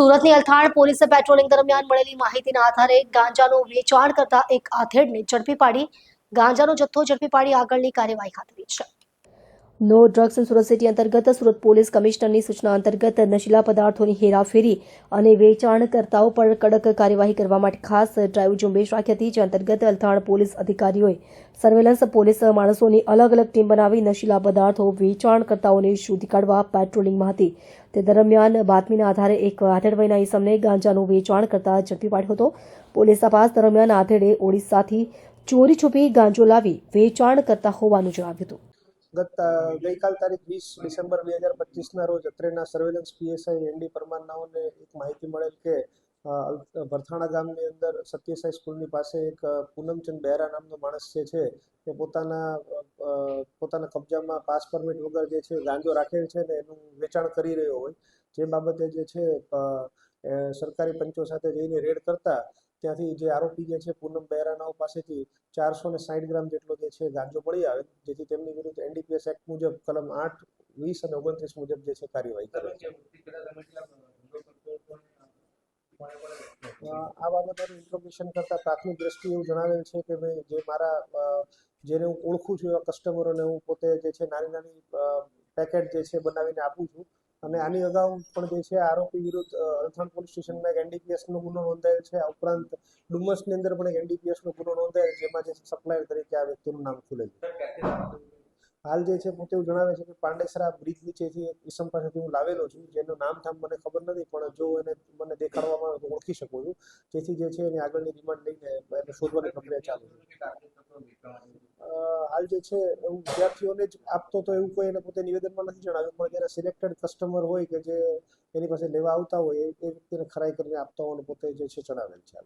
સુરતની અલથાણ પોલીસે પેટ્રોલિંગ દરમિયાન મળેલી માહિતીના આધારે ગાંજાનું વેચાણ કરતા એક આથેડને ઝડપી પાડી, ગાંજાનો જથ્થો ઝડપી પાડી આગળની કાર્યવાહી હાથ ધરી છે. No drugs in Surat city અંતર્ગત સુરત પોલીસ કમિશનરની સૂચના અંતર્ગત નશીલા પદાર્થોની હેરાફેરી અને વેચાણકર્તાઓ પર કડક કાર્યવાહી કરવા માટે ખાસ ડ્રાઈવ ઝુંબેશ રાખી હતી, જે અંતર્ગત અલથાણ પોલીસ અધિકારીઓએ સર્વેલન્સ પોલીસ માણસોની અલગ અલગ ટીમ બનાવી નશીલા પદાર્થો વેચાણકર્તાઓને શોધી કાઢવા પેટ્રોલિંગમાં હતી. તે દરમિયાન બાતમીના આધારે એક આઠેડ વયના ઈસમને ગાંજાનું વેચાણ કરતા ઝડપી પાડ્યો હતો. પોલીસ તપાસ દરમિયાન આધેડે ઓડિશાથી ચોરી છુપી ગાંજો લાવી વેચાણ કરતા હોવાનું જણાવ્યું હતું. ગત ગઈકાલ તારીખ વીસ ડિસેમ્બર બે હજાર પચીસના રોજ અત્રેના સર્વેલન્સ પીએસઆઈ એનડી પરમારનાઓને એક માહિતી મળેલ કે ભરથાણા ગામની અંદર સત્યસાઈ સ્કૂલની પાસે એક પૂનમચંદ બહેરા નામનો માણસ જે છે, એ પોતાના પોતાના કબજામાં પાસ પરમિટ વગર જે છે ગાંજો રાખેલ છે ને એનું વેચાણ કરી રહ્યો હોય. જે બાબતે જે છે સરકારી પંચો સાથે જઈને રેડ કરતા ત્યાંથી જે આરોપી જે છે પૂનમ બહેરાનાઓ પાસેથી ચારસો ને સાઠ ગ્રામ જેટલો જે છે ગાંજો મળી આવે જેથી તેમની વિરુદ્ધ એનડીપીએસ એક્ટ મુજબ કલમ આઠ વીસ અને ઓગણત્રીસ મુજબ જે છે કાર્યવાહી કરે આ બાબતોનું ઇન્ફોર્મેશન કરતાં પ્રાથમિક દ્રષ્ટિએ એવું જણાવેલ છે કે ભાઈ જે મારા જેને હું ઓળખું છું એવા કસ્ટમરોને હું પોતે જે છે નાની નાની પેકેટ જે છે બનાવીને આપું છું અને આની અગાઉ પણ જે છે આરોપી વિરુદ્ધ અલથાણ પોલીસ સ્ટેશનમાં એક એનડીપીએસનો ગુનો નોંધાયેલ છે. આ ઉપરાંત ડુમસની અંદર પણ એક એનડીપીએસનો ગુનો નોંધાયેલ જેમાં જે સપ્લાયર તરીકે આ વ્યક્તિનું નામ ખુલે છે. હાલ જે છે પોતે એવું જણાવે છે કે પાંડેસરા બ્રિજ નીચેથી એક ઈસમ પાસેથી હું લાવેલો છું જેનું નામ ધામ મને ખબર નથી પણ જો એને મને દેખાડવામાં આવે તો ઓળખી શકું છું. જેથી જે છે એની આગળની રિમાન્ડ લઈને એને શોધવાની પ્રક્રિયા ચાલુ છે. હાલ જે છે હું વિદ્યાર્થીઓને જ આપતો તો એવું કોઈ એને પોતે નિવેદનમાં નથી જણાવ્યું, પણ જ્યારે સિલેક્ટેડ કસ્ટમર હોય કે જે એની પાસે લેવા આવતા હોય, એ વ્યક્તિને ખરાઈ કરીને આપતા હોવાનું પોતે જે છે, જણાવેલ છે